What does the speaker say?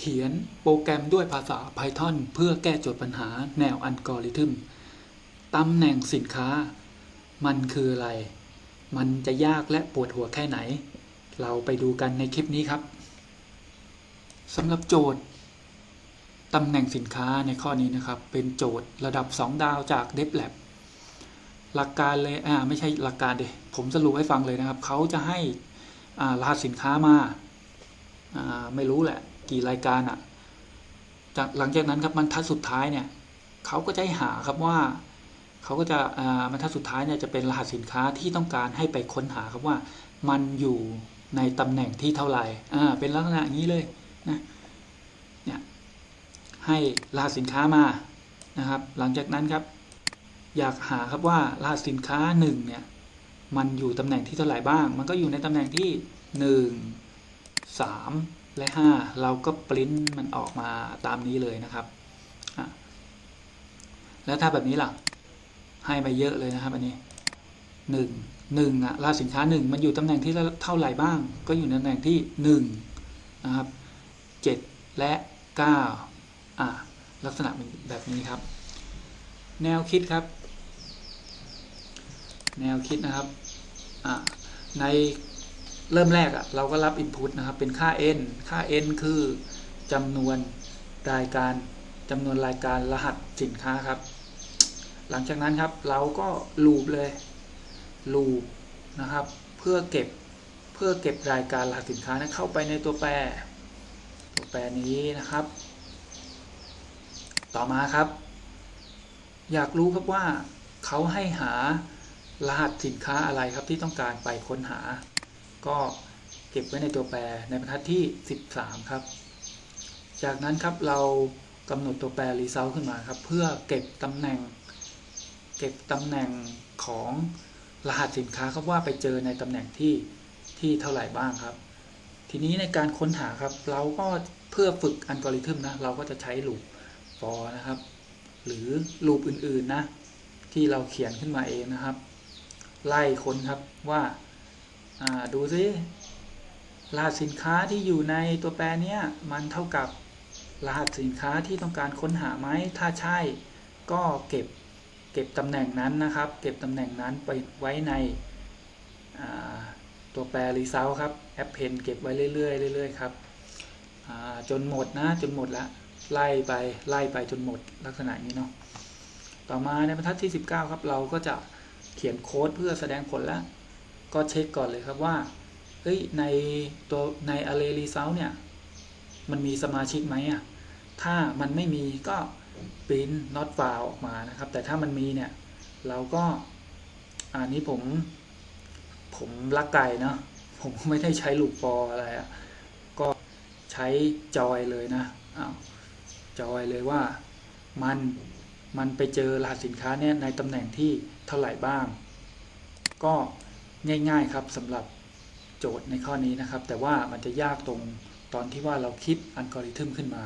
เขียนโปรแกรมด้วยภาษา Python เพื่อแก้โจทย์ปัญหาแนวอัลกอริทึมตำแหน่งสินค้า มันคืออะไร มันจะยากและปวดหัวแค่ไหน เราไปดูกันในคลิปนี้ครับสำหรับโจทย์ตำแหน่งสินค้าในข้อนี้นะครับ เป็นโจทย์ระดับ 2 ดาวจาก DevLab หลักการเลยอ่าไม่ใช่หลักการเดผมสรุปให้ฟังเลยนะครับ เขาจะให้อ่ารหัสสินค้ามาอ่าไม่รู้แหละ กี่รายการอะ่ะจากหลังจากนั้นครับบรรทัดสุดท้ายเนี่ยเขาก็จะหาครับว่าเขาก็จะอ่าบรรทัดสุดท้ายเนี่ยจะเป็นรหัสสินค้าที่ต้องการให้ไปค้นหาครับว่า มันอยู่ในตำแหน่งที่เท่าไหร่อ่าเป็นลักษณะนี้เลยนะเนี่ยให้รหัสสินค้ามานะครับ หลังจากนั้นครับ อยากหาครับว่ารหัสสินค้าหนึ่งเนี่ยมันอยู่ตำแหน่งที่เท่าไหร่บ้าง มันก็อยู่ในตำแหน่งที่หนึ่งสาม และห้าเราก็ปริ้นมันออกมาตามนี้เลยนะครับ แล้วถ้าแบบนี้ล่ะ ให้มาเยอะเลยนะครับ อันนี้หนึ่งหนึ่งอะรหัสสินค้าหนึ่งมันอยู่ตำแหน่งที่เท่าไหร่บ้าง ก็อยู่ในตำแหน่งที่หนึ่งนะครับเจ็ดและเก้าอะลักษณะเป็นแบบนี้ครับ แนวคิดครับ แนวคิดนะครับอะใน เริ่มแรกอะเราก็รับ Input นะครับ เป็นค่า n ค่า n คือจำนวนรายการจำนวนรายการรหัสสินค้าครับ หลังจากนั้นครับเราก็ลูปเลยลูปนะครับ เพื่อเก็บเพื่อเก็บรายการรหัสสินค้านะเข้าไปในตัวแปร ตัวแปรนี้นะครับ ต่อมาครับ อยากรู้ครับว่าเขาให้หารหัสสินค้าอะไรครับที่ต้องการไปค้นหา ก็เก็บไว้ในตัวแปรในบรรทัดที่ 13 ครับ จากนั้นครับเรากำหนดตัวแปร result ขึ้นมาครับ เพื่อเก็บตำแหน่ง เก็บตำแหน่งของรหัสสินค้าครับว่าไปเจอในตำแหน่งที่ที่เท่าไหร่บ้างครับ ทีนี้ในการค้นหาครับ เราก็เพื่อฝึกอัลกอริทึมนะ เราก็จะใช้ loop for นะครับ หรือลูปอื่นๆนะ ที่เราเขียนขึ้นมาเองนะครับ ไล่ค้นครับว่า ดูซิรหัสสินค้าที่อยู่ในตัวแปรเนี้ยมันเท่ากับรหัสสินค้าที่ต้องการค้นหาไหมถ้าใช่ก็เก็บเก็บตำแหน่งนั้นนะครับ เก็บตำแหน่งนั้นไปไว้ในตัวแปร result ครับ append เก็บไว้เรื่อยๆเรื่อยๆครับจนหมดนะจนหมดละไล่ไปไล่ไปจนหมดลักษณะนี้เนาะต่อมาในบรรทัดที่ 19 ครับ เราก็จะเขียนโค้ดเพื่อแสดงผลแล้ว ก็เช็คก่อนเลยครับว่าเฮ้ยในตัวใน array result เนี่ย มันมีสมาชิกไหมอะ ถ้ามันไม่มีก็ print not found ออกมานะครับ แต่ถ้ามันมีเนี่ย เราก็อันนี้ผม ผมลักไก่เนาะผมไม่ได้ใช้ loop for อะไรอะ ก็ใช้จอยเลยนะอ้าวจอยเลยว่ามันมันไปเจอรหัสสินค้าเนี่ยในตำแหน่งที่เท่าไหร่บ้าง ก็ ง่าย ๆครับสำหรับโจทย์ในข้อนี้นะครับ แต่ว่ามันจะยากตรงตอนที่ว่าเราคิดอัลกอริทึมขึ้นมา